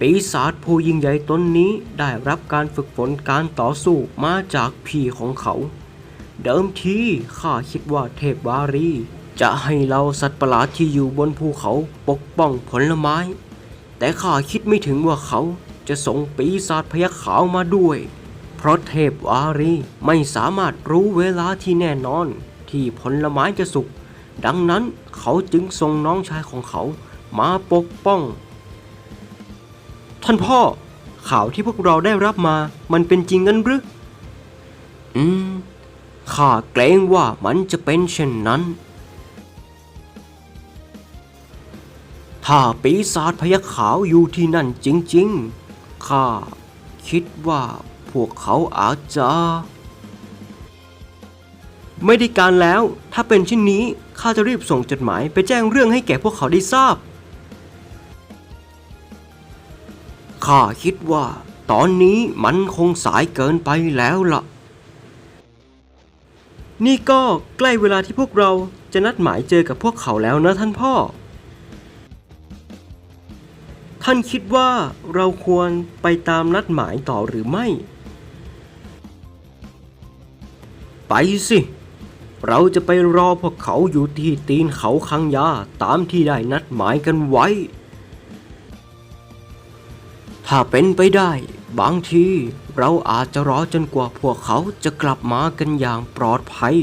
ปีศาจผู้ยิ่งใหญ่ตนนี้ได้รับการฝึกฝนการต่อสู้มาจากพี่ของเขา เดิมทีข้าคิดว่าเทพวารี จะให้เราสัตว์ประหลาดที่อยู่บนภูเขาปกป้องผลไม้ แต่ข้าคิดไม่ถึงว่าเขาจะส่งปีศาจพยักขาวมาด้วย เพราะเทพวารีไม่สามารถรู้เวลาที่แน่นอนที่ผลไม้จะสุก ดังนั้นเขาจึงส่งน้องชายของเขามาปกป้อง ท่านพ่อ ข่าวที่พวกเราได้รับมา มันเป็นจริงกันหรือ อืม ข้าเกรงว่ามันจะเป็นเช่นนั้น ถ้าปีศาจพยักขาวอยู่ที่นั่นจริง ๆ ข้าคิดว่าพวกเขาอาจจะ ไม่ได้การแล้ว ถ้าเป็นเช่นนี้ ข้าจะรีบส่งจดหมายไปแจ้งเรื่องให้แก่พวกเขาได้ทราบ ข้าคิดว่า ตอนนี้มันคงสายเกินไปแล้วล่ะ นี่ก็ใกล้เวลาที่พวกเราจะนัดหมายเจอกับพวกเขาแล้วนะท่านพ่อ ท่านคิดว่าเราควรไปตามนัดหมายต่อหรือไม่ ไปสิ เราจะไปรอพวกเขาอยู่ที่ตีนเขาคังยาตามที่ได้นัดหมายกันไว้ ถ้าเป็นไปได้ บางทีเราอาจจะรอจนกว่าพวกเขาจะกลับมากันอย่างปลอดภัย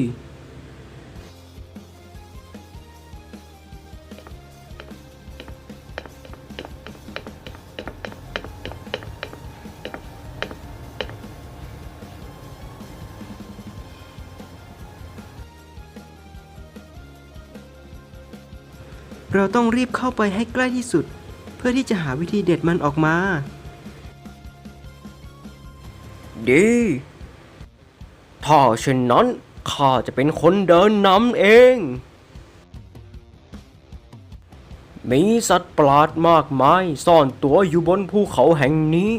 เราต้องรีบเข้าไปให้ใกล้ที่สุด พื่อที่จะหาวิธีเด็ดมันออกมา ดี ถ้าเช่นนั้นข้าจะเป็นคนเดินนำเอง มีสัตว์ประหลาดมากมายซ่อนตัวอยู่บนภูเขาแห่งนี้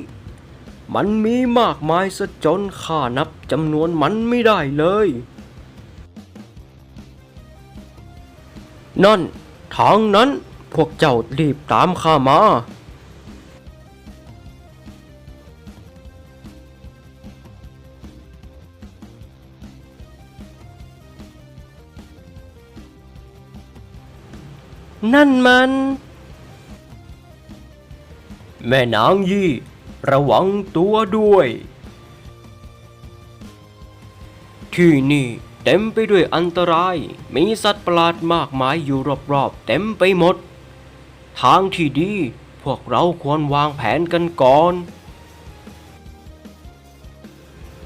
มันมีมากมายซะจนข้านับจำนวนมันไม่ได้เลย นั่น ทางนั้น พวกเจ้ารีบตามข้ามานั่นมัน แม่นางยี่ ระวังตัวด้วย ที่นี่เต็มไปด้วยอันตราย มีสัตว์ประหลาดมากมายอยู่รอบๆ เต็มไปหมด ทางที่ดี พวกเราควรวางแผนกันก่อน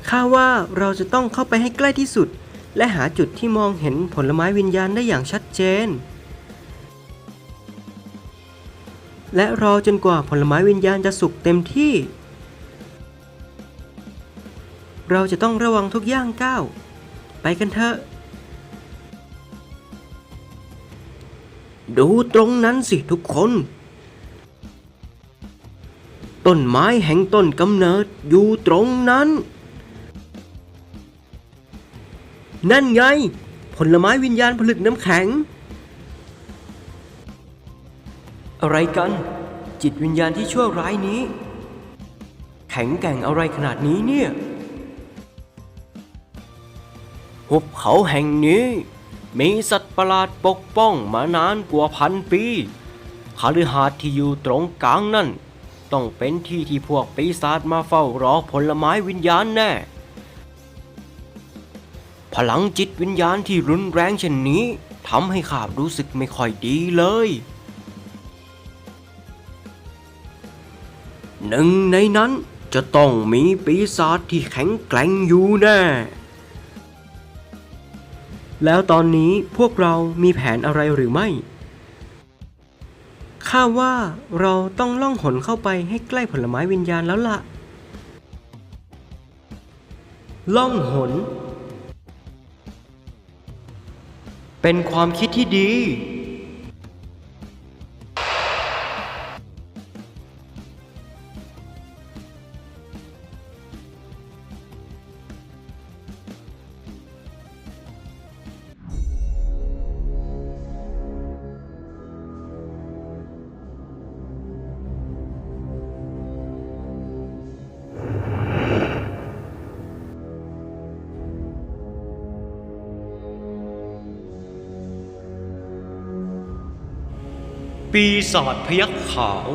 ข้าว่าเราจะต้องเข้าไปให้ใกล้ที่สุด และหาจุดที่มองเห็นผลไม้วิญญาณได้อย่างชัดเจน และรอจนกว่าผลไม้วิญญาณจะสุกเต็มที่ เราจะต้องระวังทุกย่างก้าว ไปกันเถอะ ดูตรงนั้นสิทุกคน ต้นไม้แห่งต้นกำเนิดอยู่ตรงนั้น นั่นไง ผลไม้วิญญาณผลึกน้ำแข็ง อะไรกัน จิตวิญญาณที่ชั่วร้ายนี้ แข็งแกร่งอะไรขนาดนี้เนี่ยหุบเขาแห่งนี้ มีสัตว์ประหลาดปกป้องมานานกว่าพันปีคาลือหาดที่อยู่ตรงกลางนั่น ต้องเป็นที่ที่พวกปีศาจมาเฝ้ารอผลไม้วิญญาณแน่ พลังจิตวิญญาณที่รุนแรงเช่นนี้ทำให้ข้ารู้สึกไม่ค่อยดีเลย หนึ่งในนั้นจะต้องมีปีศาจที่แข็งแกร่งอยู่แน่ แล้วตอนนี้พวกเรามีแผนอะไรหรือไม่ ข้าว่าเราต้องล่องหนเข้าไปให้ใกล้ผลไม้วิญญาณแล้วล่ะ ล่องหน เป็นความคิดที่ดี ปีศาจพยักขาว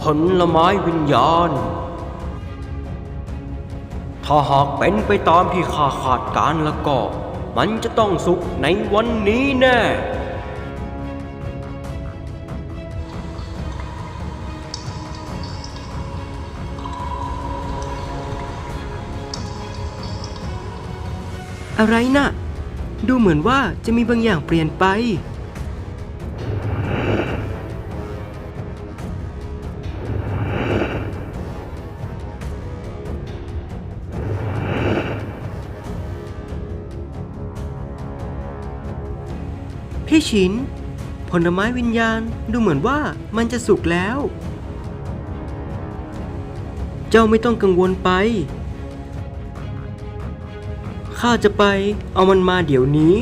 ผลไม้วิญญาณ ถ้าหากเป็นไปตามที่ข้าคาดการแล้วก็ มันจะต้องสุกในวันนี้แน่ อะไรนะ่ะ ดูเหมือนว่าจะมีบางอย่างเปลี่ยนไป พี่ชิน ผลไม้วิญญาณดูเหมือนว่ามันจะสุกแล้ว เจ้าไม่ต้องกังวลไป ข้าจะไป เอามันมาเดี๋ยวนี้